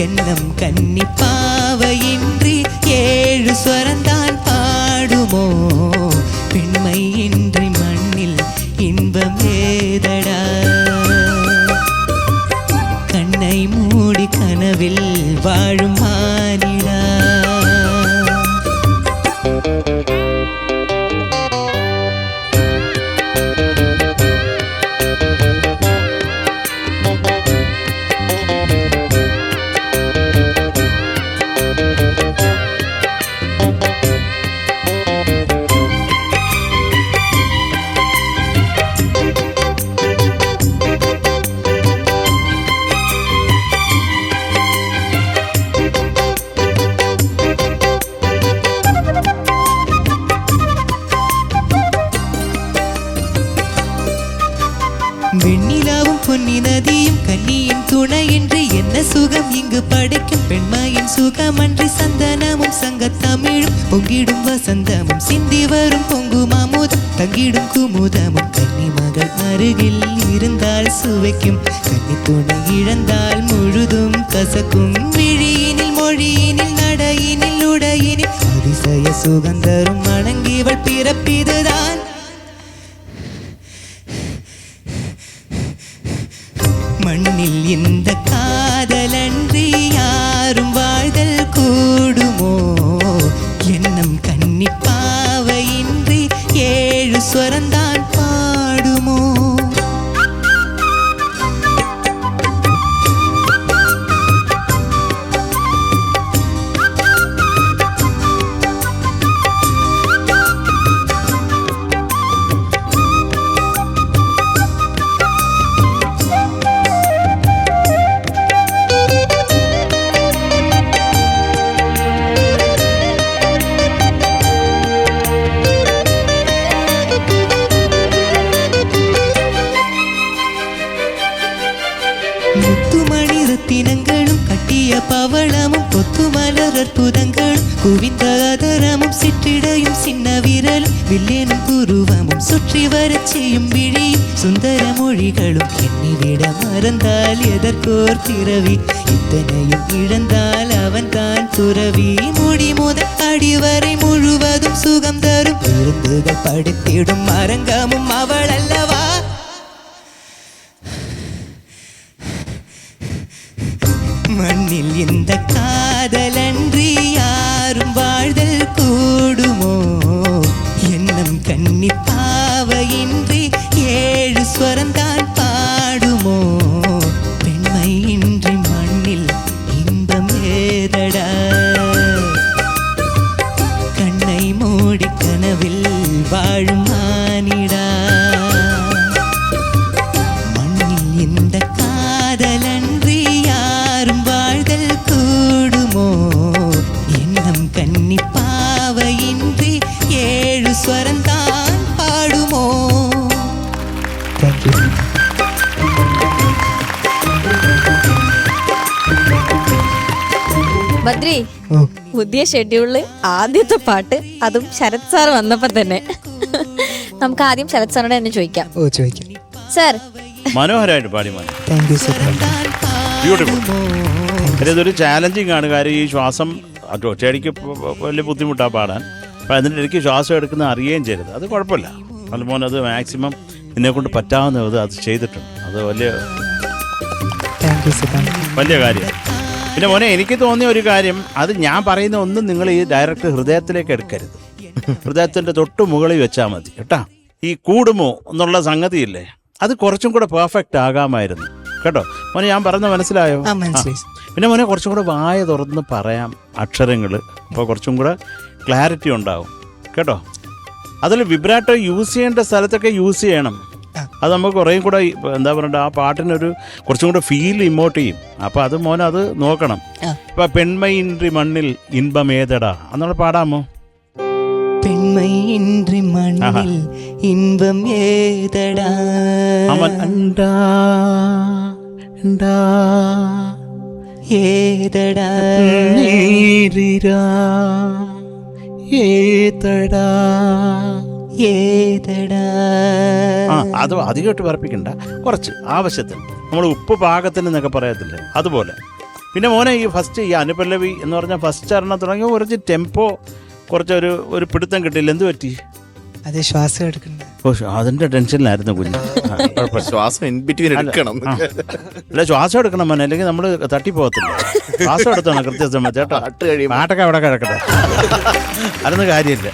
எண்ணம் கன்னி பாவையின்றி ஏழு ஸ்வரந்தான் பாடுமோ? பெண்மை இன்றி மண்ணில் இன்பம் ஏதடா? கண்ணை மூடி கனவில் வாழும் பெண்மாயின் சுகமன்றி சந்தனமும் சங்கத்தமிழும் பொங்கிடும் வசந்தமும் சிந்தி வரும் பொங்கும் அமுதம் தங்கிடும் குமுதமும் கன்னி மகள் அருகில் இருந்தால் சுவைக்கும் கன்னி துணை இழந்தால் முழுதும் கசக்கும். விழியினில் மொழியினில் நடையினில் உடையினில் அதிசய சுகந்தரும் வணங்கிவள் பிறப்பிதுதான் மண்ணில் இந்த அற்புதங்களும் குவிந்த அதரமும் சிற்றிடையும் சின்ன விரலும் வில்லேனும் குருவமும் சுற்றி வர செய்யும் விழியும் சுந்தர மொழிகளும் எண்ணிவிட மறந்தால் எதற்கோர் பிறவி? இத்தனையும் இழந்தால் அவன் தான் துறவி. முடி முதல் அடிவரை முழுவதும் சுகம் தரும். விருந்துகள் படுத்திடும் அரங்கமும் அவள் அல்லவா? மண்ணில் இந்த காதலன்றி யாரும் வாழ்தல் கூடுமோ? எண்ணம் கண்ணி பாவையின்றி ஏழு ஸ்வரந்தான் பாடுமோ? பெண்மை இன்றி மண்ணில் இன்பம் ஏதடா? கண்ணை மூடி கனவில் வாழும் ബദ്രി പുതിയ ഷെഡ്യൂളിൽ ആദ്യത്തെ പാട്ട് അതും ശരത് സാർ വന്നപ്പോ തന്നെ. നമുക്ക് ആദ്യം ശരത് സാറിനോട് തന്നെ ചോദിക്കാം. ഓ ചോദിക്കാം. സാർ മനോഹരമായിട്ട് പാടി മോനെ. താങ്ക് യു സർ ബ്യൂട്ടിഫുൾ കാര്യം ഇതൊരു ചാലഞ്ചിങ് ആണ് കാര്യം ഈ ശ്വാസം ഒറ്റയടിക്ക് വലിയ ബുദ്ധിമുട്ടാണ് പാടാൻ. അപ്പം അതിന്റെ ഇടയ്ക്ക് ശ്വാസം എടുക്കുന്ന അറിയുകയും ചെയ്യരുത്. അത് കുഴപ്പമില്ല. നല്ല മോൻ അത് മാക്സിമം എന്നെ കൊണ്ട് പറ്റാവുന്ന അത് ചെയ്തിട്ടുണ്ട്. അത് വലിയ വലിയ കാര്യം. പിന്നെ മോനെ എനിക്ക് തോന്നിയ ഒരു കാര്യം. അത് ഞാൻ പറയുന്ന ഒന്നും നിങ്ങൾ ഈ ഡയറക്റ്റ് ഹൃദയത്തിലേക്ക് എടുക്കരുത്. ഹൃദയത്തിന്റെ തൊട്ട് മുകളിൽ വെച്ചാൽ മതി കേട്ടാ? ഈ കൂടുമോ എന്നുള്ള സംഗതിയില്ലേ? അത് കുറച്ചും കൂടെ പെർഫെക്റ്റ് ആകാമായിരുന്നു. കേട്ടോ? മോനെ ഞാൻ പറഞ്ഞ മനസ്സിലായോ? പിന്നെ മോനെ കുറച്ചും കൂടെ വായ തുറന്ന് പറയാം അക്ഷരങ്ങൾ അപ്പോൾ കുറച്ചും കൂടെ ക്ലാരിറ്റി ഉണ്ടാവും. കേട്ടോ? അതിൽ വിബ്രാട്ടോ യൂസ് ചെയ്യേണ്ട സ്ഥലത്തൊക്കെ യൂസ് ചെയ്യണം. അത് നമുക്ക് കുറേയും കൂടെ എന്താ പറയണ്ട ആ പാട്ടിനൊരു കുറച്ചും കൂടെ ഫീൽ ഇമോട്ട് ചെയ്യും. അപ്പോൾ അത് മോൻ അത് നോക്കണം. ഇപ്പം പെൺമയിൻറി മണ്ണിൽ ഇൻപമേതടാ? അന്നോട് പാടാമോ? പെൺമയിൻറി മണ്ണിൽ ഇൻപം ഏതടാ അവൻ ഉണ്ടാ ഏതടാ? ഏതടാ? ഏതടാ? ആ അത് അധികമായിട്ട് പറപ്പിക്കണ്ട കുറച്ച് ആവശ്യത്തിന്. നമ്മൾ ഉപ്പ് പാകത്തിന് എന്നൊക്കെ പറയത്തില്ലേ? അതുപോലെ. പിന്നെ മോനെ ഈ ഫസ്റ്റ് ഈ അനുപല്ലവി എന്ന് പറഞ്ഞാൽ ഫസ്റ്റ് ചരണം തുടങ്ങി കുറച്ച് ടെമ്പോ കുറച്ചൊരു ഒരു പിടുത്തം കിട്ടില്ല എന്ത് പറ്റി? അതെ ശ്വാസം എടുക്കണ്ട. ഓ അതിന്റെ ടെൻഷനിലായിരുന്നു കുഞ്ഞ്. ശ്വാസം ഇൻ ബിറ്റ്വീൻ എടുക്കണം. അല്ല ശ്വാസം എടുക്കണം മോനെ അല്ലെങ്കിൽ നമ്മൾ തട്ടിപ്പോകത്തില്ല ശ്വാസം എടുത്തോണം കൃത്യസമയത്ത് ചേട്ടാ. പാട്ടൊക്കെ അവിടെ കിടക്കട്ടെ. അതൊന്നും കാര്യമില്ല.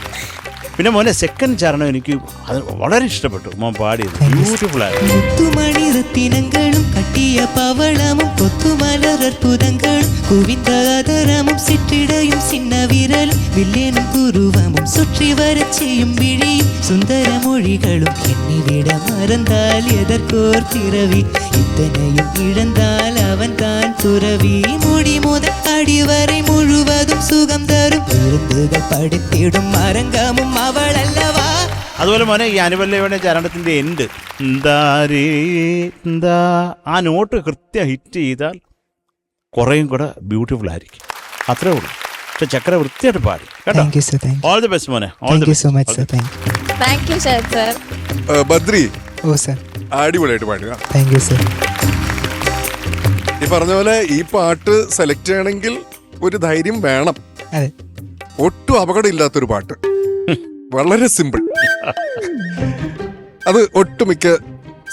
പിന്നെ മോനെ സെക്കൻഡ് ചരണം എനിക്ക് അത് വളരെ ഇഷ്ടപ്പെട്ടു മോൻ പാടിയത് ബ്യൂട്ടിഫുൾ ആയിരുന്നു കട്ടിയ പവളമും കൊത്തുമലർപ്പുതങ്ങളും കുവിത്ത അതരമും സിറ്റിടയും சின்ன விரலும் வில்லேனும் குருவமும் சுற்றி வர செய்யும் விழியும் சுந்தர மொழிகளும் எண்ணிவிட மறந்தால் எதற்கோர் திரவி இத்தனையும் இழந்தால் அவன் தான் துறவி முடி முதல் அடிவரை முழுவதும் சுகம் தரும் விருந்துகள் படுத்திடும் அரங்கமும் அவள் அல்லவா അതുപോലെ മോനെ ഈ അനുപല്ലയുടെ ചരണത്തിന്റെ എൻഡ് എന്താരേ എന്താ ആ നോട്ട് കൃത്യം ഹിറ്റ് ചെയ്താൽ കുറേയും കൂടെ ബ്യൂട്ടിഫുൾ ആയിരിക്കും അത്രേ ഉള്ളൂ പക്ഷെ ചക്ര വൃത്തിയായിട്ട് പാടി കേട്ടോ thank you sir thank all the best മോനെ all thank the you so much sir thank you thank you Sharath sir ഏ, ബദ്രി ഓ സർ അടിപൊളിയായിട്ട് പാടുക. താങ്ക് യു സർ ഈ പറഞ്ഞ പോലെ ഈ പാട്ട് സെലക്ട് ചെയ്യണമെങ്കിൽ ഒരു ധൈര്യം വേണം. അതെ. ഒട്ടും അപകടമില്ലാത്തൊരു പാട്ട്. വളരെ സിമ്പിൾ അത് ഒട്ടുമിക്ക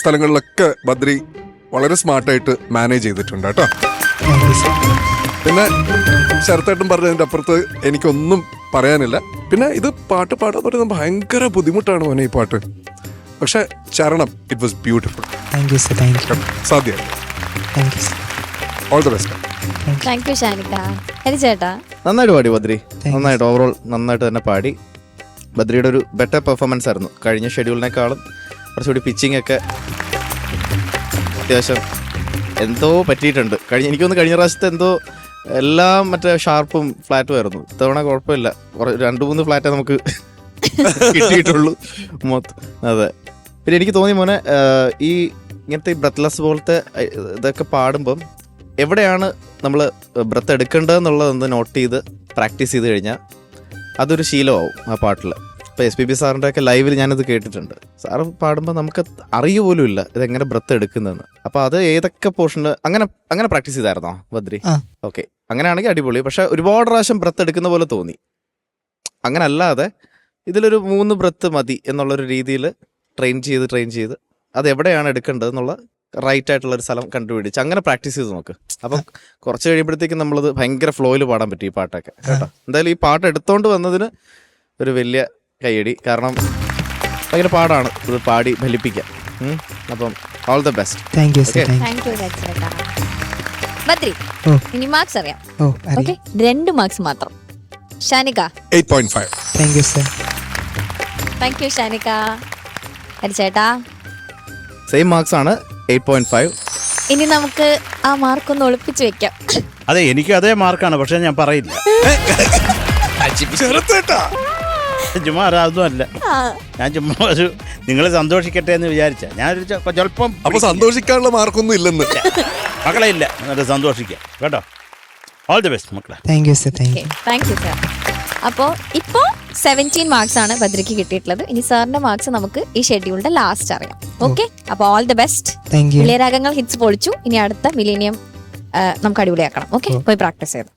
സ്ഥലങ്ങളിലൊക്കെ ബദ്രി വളരെ സ്മാർട്ടായിട്ട് മാനേജ് ചെയ്തിട്ടുണ്ട് കേട്ടോ. പിന്നെ ശരത്തേട്ടൻ പറഞ്ഞതിന്റെ അപ്പുറത്ത് എനിക്കൊന്നും പറയാനില്ല. പിന്നെ ഇത് പാട്ട് പാടാൻ പറയുന്നത് ഭയങ്കര ബുദ്ധിമുട്ടാണ് മോനെ ഈ പാട്ട്. പക്ഷെ ചരണം it was beautiful thank you sir thank you Sadhya. Thank you sir all the best thank you Shanika Hari ചേട്ടാ. നന്നായിട്ട് പാടി ബദ്രി. നന്നായിട്ട് ഓവറോൾ നന്നായിട്ട് തന്നെ പാടി. ബദ്രിയുടെ ഒരു ബെറ്റർ പെർഫോമൻസ് ആയിരുന്നു. കഴിഞ്ഞ ഷെഡ്യൂളിനേക്കാളും കുറച്ചുകൂടി പിച്ചിങ് ഒക്കെ അത്യാവശ്യം എന്തോ പറ്റിയിട്ടുണ്ട്. കഴിഞ്ഞ എനിക്കൊന്ന് കഴിഞ്ഞ പ്രാവശ്യത്തെ എന്തോ എല്ലാം മറ്റേ ഷാർപ്പും ഫ്ലാറ്റും ആയിരുന്നു. ഇത്തവണ കുഴപ്പമില്ല. കുറെ- രണ്ട് മൂന്ന് ഫ്ലാറ്റേ നമുക്ക് കിട്ടിയിട്ടുള്ളൂ. മൊത്തം അതെ. പിന്നെ എനിക്ക് തോന്നി മോനെ ഈ ഇങ്ങനത്തെ ബ്രത്ത്ലെസ് പോലത്തെ ഇതൊക്കെ പാടുമ്പം എവിടെയാണ് നമ്മൾ ബ്രത്ത് എടുക്കേണ്ടതെന്നുള്ളതൊന്ന് നോട്ട് ചെയ്ത് പ്രാക്ടീസ് ചെയ്ത് കഴിഞ്ഞാൽ അതൊരു ശീലമാവും ആ പാട്ടിൽ ഇപ്പോൾ എസ് പി ബി സാറിന്റെ ഒക്കെ ലൈവിൽ ഞാനത് കേട്ടിട്ടുണ്ട്. സാറ് പാടുമ്പോൾ നമുക്ക് അറിയ പോലും ഇല്ല ഇതെങ്ങനെ ബ്രത്ത് എടുക്കുന്നതെന്ന്. അപ്പോൾ അത് ഏതൊക്കെ പോർഷന് അങ്ങനെ അങ്ങനെ പ്രാക്ടീസ് ചെയ്തായിരുന്നോ ബദ്രി. ഓക്കെ. അങ്ങനെയാണെങ്കിൽ അടിപൊളി. പക്ഷേ ഒരുപാട് പ്രാവശ്യം ബ്രത്ത് എടുക്കുന്ന പോലെ തോന്നി. അങ്ങനെ അല്ലാതെ ഇതിലൊരു മൂന്ന് ബ്രത്ത് മതി എന്നുള്ളൊരു രീതിയിൽ ട്രെയിൻ ചെയ്ത് ട്രെയിൻ ചെയ്ത്. അത് എവിടെയാണ് എടുക്കേണ്ടത് എന്നുള്ള റൈറ്റ് ആയിട്ടുള്ള ഒരു സ്ഥലം കണ്ടുപിടിച്ച് അങ്ങനെ പ്രാക്ടീസ് ചെയ്ത് നോക്ക്. അപ്പം കുറച്ച് കഴിയുമ്പോഴത്തേക്കും നമ്മളത് ഭയങ്കര ഫ്ലോയിൽ പാടാൻ പറ്റും ഈ പാട്ടൊക്കെ. കേട്ടോ? എന്തായാലും ഈ പാട്ട് എടുത്തോണ്ട് വന്നതിന് ഒരു വലിയ കൈയടി കാരണം ഭയങ്കര പാടാണ് ഇത് പാടി ഫലിപ്പിക്കാൻ. ഉം. അപ്പം all the best thank you. Thank Badri ഇനി മാർക്സ് അറിയാം. ഓക്കെ രണ്ട് മാർക്സ് മാത്രം. Shanika. Eight point five thank you sir thank you Shanika. ചേട്ടാ സെയിം മാർക്സ് ആണ്. എയ്റ്റ് പോയിന്റ് ഫൈവ് ഇനി നമുക്ക് ആ മാർക്ക് ഒന്ന് ഒളിപ്പിച്ച് വെക്കാം. അതെ എനിക്ക് അതേ മാർക്കാണ് പക്ഷെ ഞാൻ പറയില്ല. ശരത്തേട്ടാ ചുമ്മാ അതൊന്നും അല്ല. ആ, ഞാൻ ചുമ്മാ ഒരു നിങ്ങൾ സന്തോഷിക്കട്ടെ എന്ന് വിചാരിച്ച. ഞാനൊരു ചെ- സ്വല്പം അപ്പൊ സന്തോഷിക്കാനുള്ള മാർക്കൊന്നും ഇല്ലെന്ന്. മക്കളെ ഇല്ല. എന്നിട്ട് സന്തോഷിക്കാം. കേട്ടോ? ഓൾ ദി ബെസ്റ്റ് മക്കളെ. Thank you sir thank you thank you sir അപ്പോൾ ഇപ്പോൾ സെവന്റീൻ മാർക്സ് ആണ് ഭദ്രയ്ക്ക് കിട്ടിയിട്ടുള്ളത്. ഇനി സാറിന്റെ മാർക്സ് നമുക്ക് ഈ ഷെഡ്യൂളിന്റെ ലാസ്റ്റ് അറിയാം. ഓക്കെ അപ്പൊ ഓൾ ദി ബെസ്റ്റ് ഇളയരാഗങ്ങൾ ഹിറ്റ്സ് പൊളിച്ചു. ഇനി അടുത്ത മിലീനിയം നമുക്ക് അടിപൊളിയാക്കണം. ഓക്കെ പോയി പ്രാക്ടീസ് ചെയ്തു.